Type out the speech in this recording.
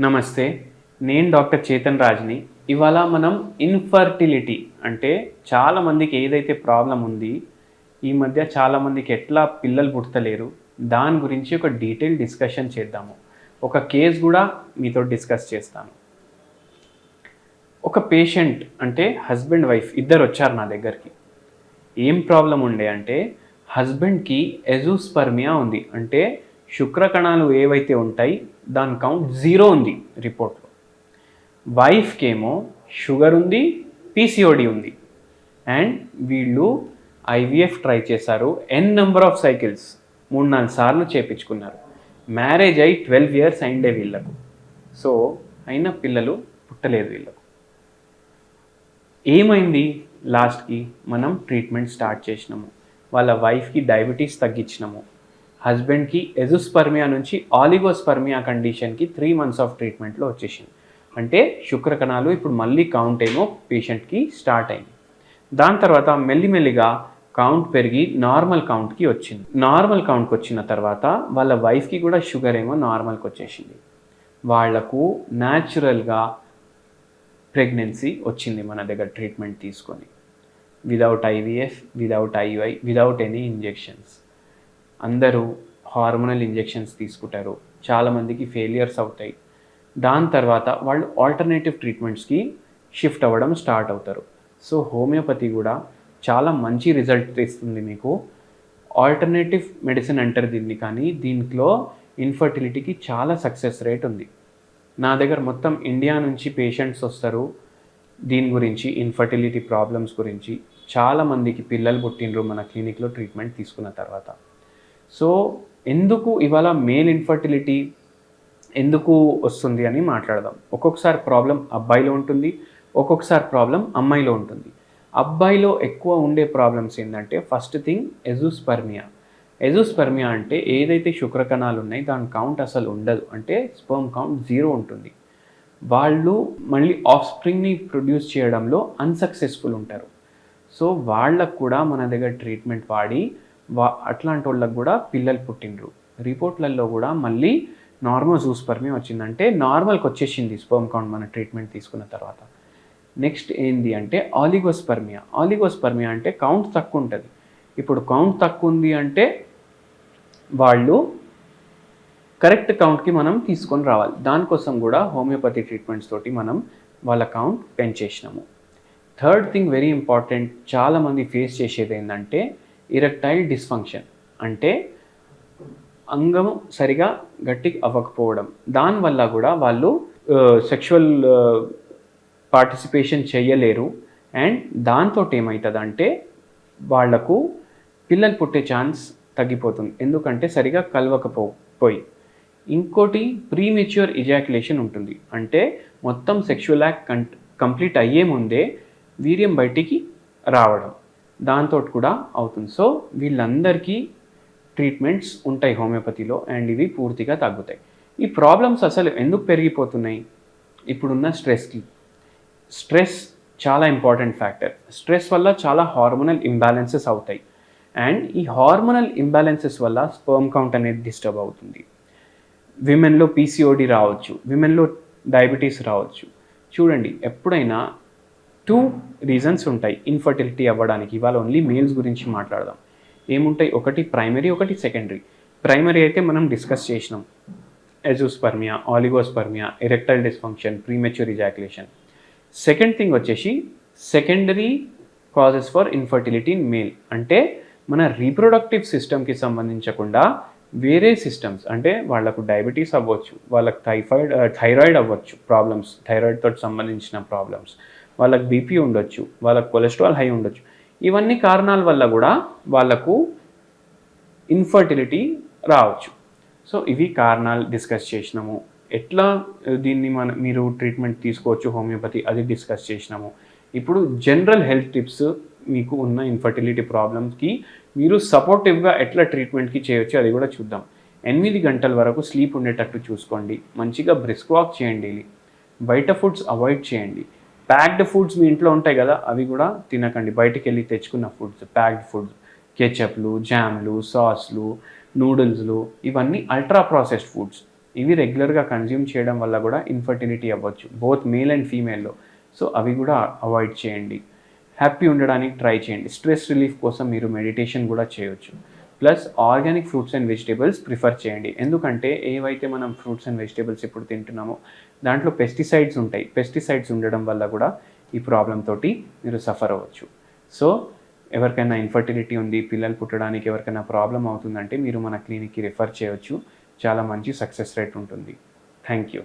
నమస్తే నేను డాక్టర్ చేతన్ రాజ్ని. ఇవాళ మనం ఇన్ఫర్టిలిటీ అంటే చాలామందికి ఏదైతే ప్రాబ్లం ఉంది ఈ మధ్య చాలామందికి ఎట్లా పిల్లలు పుట్టలేరు దాని గురించి ఒక డీటెయిల్ డిస్కషన్ చేద్దాము. ఒక కేస్ కూడా మీతో డిస్కస్ చేస్తాను. ఒక పేషెంట్ అంటే హస్బెండ్ వైఫ్ ఇద్దరు వచ్చారు నా దగ్గరికి. ఏం ప్రాబ్లం ఉండే అంటే హస్బెండ్కి ఎజూస్పర్మియా ఉంది. అంటే శుక్రకణాలు ఏవైతే ఉంటాయి దాని కౌంట్ జీరో ఉంది రిపోర్ట్లో. వైఫ్కి ఏమో షుగర్ ఉంది పీసీఓడి ఉంది. అండ్ వీళ్ళు ఐవీఎఫ్ ట్రై చేశారు ఎన్ నెంబర్ ఆఫ్ సైకిల్స్ మూడు నాలుగు సార్లు చేపించుకున్నారు. మ్యారేజ్ అయి ట్వెల్వ్ ఇయర్స్ అయిండే వీళ్ళకు. సో అయినా పిల్లలు పుట్టలేదు వీళ్ళకు. ఏమైంది లాస్ట్కి మనం ట్రీట్మెంట్ స్టార్ట్ చేసినాము. వాళ్ళ వైఫ్కి డయాబెటీస్ తగ్గించినాము. హస్బెండ్కి ఎజుస్పర్మియా నుంచి ఆలిగోస్పర్మియా కండిషన్కి త్రీ మంత్స్ ఆఫ్ ట్రీట్మెంట్లో వచ్చేసింది. అంటే శుక్రకణాలు ఇప్పుడు మళ్ళీ కౌంట్ ఏమో పేషెంట్కి స్టార్ట్ అయింది. దాని తర్వాత మెల్లిమెల్లిగా కౌంట్ పెరిగి నార్మల్ కౌంట్కి వచ్చింది. నార్మల్ కౌంట్కి వచ్చిన తర్వాత వాళ్ళ వైఫ్కి కూడా షుగర్ ఏమో నార్మల్కి వచ్చేసింది. వాళ్ళకు న్యాచురల్గా ప్రెగ్నెన్సీ వచ్చింది మన దగ్గర ట్రీట్మెంట్ తీసుకొని. Without IVF without IUI without any injections. అందరూ హార్మోనల్ ఇంజెక్షన్స్ తీసుకుంటారు. చాలామందికి ఫెయిలియర్స్ అవుతాయి. దాని తర్వాత వాళ్ళు ఆల్టర్నేటివ్ ట్రీట్మెంట్స్కి షిఫ్ట్ అవ్వడం స్టార్ట్ అవుతారు. సో హోమియోపతి కూడా చాలా మంచి రిజల్ట్ ఇస్తుంది మీకు. ఆల్టర్నేటివ్ మెడిసిన్ అంటారు దీన్ని కానీ దీంట్లో ఇన్ఫర్టిలిటీకి చాలా సక్సెస్ రేట్ ఉంది. నా దగ్గర మొత్తం ఇండియా నుంచి పేషెంట్స్ వస్తారు. దీని గురించి ఇన్ఫర్టిలిటీ ప్రాబ్లమ్స్ గురించి. చాలామందికి పిల్లలు పుట్టినరు మన క్లినిక్లో ట్రీట్మెంట్ తీసుకున్న తర్వాత. సో ఎందుకు ఇవాళ మేల్ ఇన్ఫర్టిలిటీ ఎందుకు వస్తుంది అని మాట్లాడదాం. ఒక్కొక్కసారి ప్రాబ్లం అబ్బాయిలో ఉంటుంది ఒక్కొక్కసారి ప్రాబ్లం అమ్మాయిలో ఉంటుంది. అబ్బాయిలో ఎక్కువ ఉండే ప్రాబ్లమ్స్ ఏంటంటే ఫస్ట్ థింగ్ ఎజూస్పర్మియా ఎజూస్పర్మియా అంటే ఏదైతే శుక్రకణాలు ఉన్నాయి దాని కౌంట్ అసలు ఉండదు. అంటే స్పర్మ్ కౌంట్ జీరో ఉంటుంది. వాళ్ళు మళ్ళీ ఆఫ్ స్ప్రింగ్ని ప్రొడ్యూస్ చేయడంలో అన్సక్సెస్ఫుల్ ఉంటారు. సో వాళ్ళకు కూడా మన దగ్గర ట్రీట్మెంట్ వాడి వా అట్లాంటి వాళ్ళకు కూడా పిల్లలు పుట్టినరు రిపోర్ట్లలో కూడా మళ్ళీ నార్మల్ జూస్పర్మియా వచ్చిందంటే నార్మల్కి వచ్చేసింది స్పర్మ్ కౌంట్ మన ట్రీట్మెంట్ తీసుకున్న తర్వాత. నెక్స్ట్ ఏంది అంటే ఆలిగోస్పర్మియా ఆలిగోస్పర్మియా అంటే కౌంట్ తక్కువ ఉంటుంది ఇప్పుడు కౌంట్ తక్కువ ఉంది అంటే వాళ్ళు కరెక్ట్ కౌంట్కి మనం తీసుకొని రావాలి. దానికోసం కూడా హోమియోపతి ట్రీట్మెంట్స్ తోటి మనం వాళ్ళ కౌంట్ పెంచేసినాము. థర్డ్ థింగ్ వెరీ ఇంపార్టెంట్ చాలామంది ఫేస్ చేసేది ఏంటంటే ఇరెక్టైల్ డిస్ఫంక్షన్ అంటే అంగం సరిగా గట్టి అవ్వకపోవడం. దానివల్ల కూడా వాళ్ళు సెక్షువల్ పార్టిసిపేషన్ చేయలేరు అండ్ దాంతో ఏమవుతుందంటే వాళ్ళకు పిల్లలు పుట్టే ఛాన్స్ తగ్గిపోతుంది. ఎందుకంటే సరిగా కలవకపోయి. ఇంకోటి ప్రీమెచ్యూర్ ఇజాక్యులేషన్ ఉంటుంది. అంటే మొత్తం సెక్షువల్ యాక్ట్ కంప్లీట్ అయ్యే ముందే వీర్యం బయటికి రావడం. దాంతో కూడా అవుతుంది. సో వీళ్ళందరికీ ట్రీట్మెంట్స్ ఉంటాయి హోమియోపతిలో అండ్ ఇవి పూర్తిగా తగ్గుతాయి. ఈ ప్రాబ్లమ్స్ అసలు ఎందుకు పెరిగిపోతున్నాయి? ఇప్పుడున్న స్ట్రెస్కి. స్ట్రెస్ చాలా ఇంపార్టెంట్ ఫ్యాక్టర్. స్ట్రెస్ వల్ల చాలా హార్మోనల్ ఇంబ్యాలెన్సెస్ అవుతాయి. అండ్ ఈ హార్మోనల్ ఇంబ్యాలెన్సెస్ వల్ల స్పర్మ్ కౌంట్ అనేది డిస్టర్బ్ అవుతుంది. విమెన్లో పీసీఓడి రావచ్చు. విమెన్లో డయాబెటీస్ రావచ్చు. చూడండి ఎప్పుడైనా టూ రీజన్స్ ఉంటాయి. ఇన్ఫర్టిలిటీ అవ్వడానికి. ఇవాళ ఓన్లీ మేల్స్ గురించి మాట్లాడదాం. ఏముంటాయి? ఒకటి ప్రైమరీ ఒకటి సెకండరీ ప్రైమరీ అయితే మనం డిస్కస్ చేసినాం. Azoospermia oligospermia erectile dysfunction premature ejaculation second thing వచ్చేసి secondary causes for infertility in male అంటే మన రీప్రొడక్టివ్ సిస్టమ్కి సంబంధించకుండా వేరే సిస్టమ్స్ అంటే వాళ్ళకు డయాబెటీస్ అవ్వచ్చు వాళ్ళకి థైఫాయిడ్ థైరాయిడ్ అవ్వచ్చు ప్రాబ్లమ్స్ థైరాయిడ్ తోటి సంబంధించిన ప్రాబ్లమ్స్ వాళ్ళకి బీపీ ఉండొచ్చు వాళ్ళకి కొలెస్ట్రాల్ హై ఉండొచ్చు. ఇవన్నీ కారణాల వల్ల కూడా వాళ్ళకు ఇన్ఫర్టిలిటీ రావచ్చు. సో ఇవి కారణాలు డిస్కస్ చేసినాము. ఎట్లా దీన్ని మన మీరు ట్రీట్మెంట్ తీసుకోవచ్చు హోమియోపతి అది డిస్కస్ చేసినాము. ఇప్పుడు జనరల్ హెల్త్ టిప్స్ మీకు ఉన్న ఇన్ఫర్టిలిటీ ప్రాబ్లమ్స్కి మీరు సపోర్టివ్గా ఎట్లా ట్రీట్మెంట్కి చేయొచ్చు అది కూడా చూద్దాం. ఎనిమిది గంటల వరకు స్లీప్ ఉండేటట్టు చూసుకోండి. మంచిగా బ్రిస్క్ వాక్ చేయండి. బయట ఫుడ్స్ అవాయిడ్ చేయండి. ప్యాక్డ్ ఫుడ్స్ మీ ఇంట్లో ఉంటాయి కదా అవి కూడా తినకండి. బయటికి వెళ్ళి తెచ్చుకున్న ఫుడ్స్ ప్యాక్డ్ ఫుడ్స్ కెచప్లు జామ్లు సాస్లు నూడిల్స్లు ఇవన్నీ అల్ట్రా ప్రాసెస్డ్ ఫుడ్స్. ఇవి రెగ్యులర్గా కన్జ్యూమ్ చేయడం వల్ల కూడా ఇన్ఫర్టిలిటీ అవ్వచ్చు బోత్ మేల్ అండ్ ఫీమేల్లో. సో అవి కూడా అవాయిడ్ చేయండి. హ్యాపీ ఉండడానికి ట్రై చేయండి. స్ట్రెస్ రిలీఫ్ కోసం మీరు మెడిటేషన్ కూడా చేయొచ్చు. Plus organic fruits and vegetables prefer చేయండి. ఎందుకంటే ఏవైతే మనం ఫ్రూట్స్ అండ్ వెజిటేబుల్స్ ఇప్పుడు తింటున్నామో దాంట్లో పెస్టిసైడ్స్ ఉంటాయి. పెస్టిసైడ్స్ ఉండడం వల్ల కూడా ఈ ప్రాబ్లం తోటి మీరు సఫర్ అవ్వచ్చు. సో ఎవరికైనా ఇన్ఫర్టిలిటీ ఉంది పిల్లలు పుట్టడానికి ఎవరికైనా ప్రాబ్లం అవుతుందంటే మీరు మన క్లినిక్కి రిఫర్ చేయవచ్చు. చాలా మంచి సక్సెస్ రేట్ ఉంటుంది. Thank you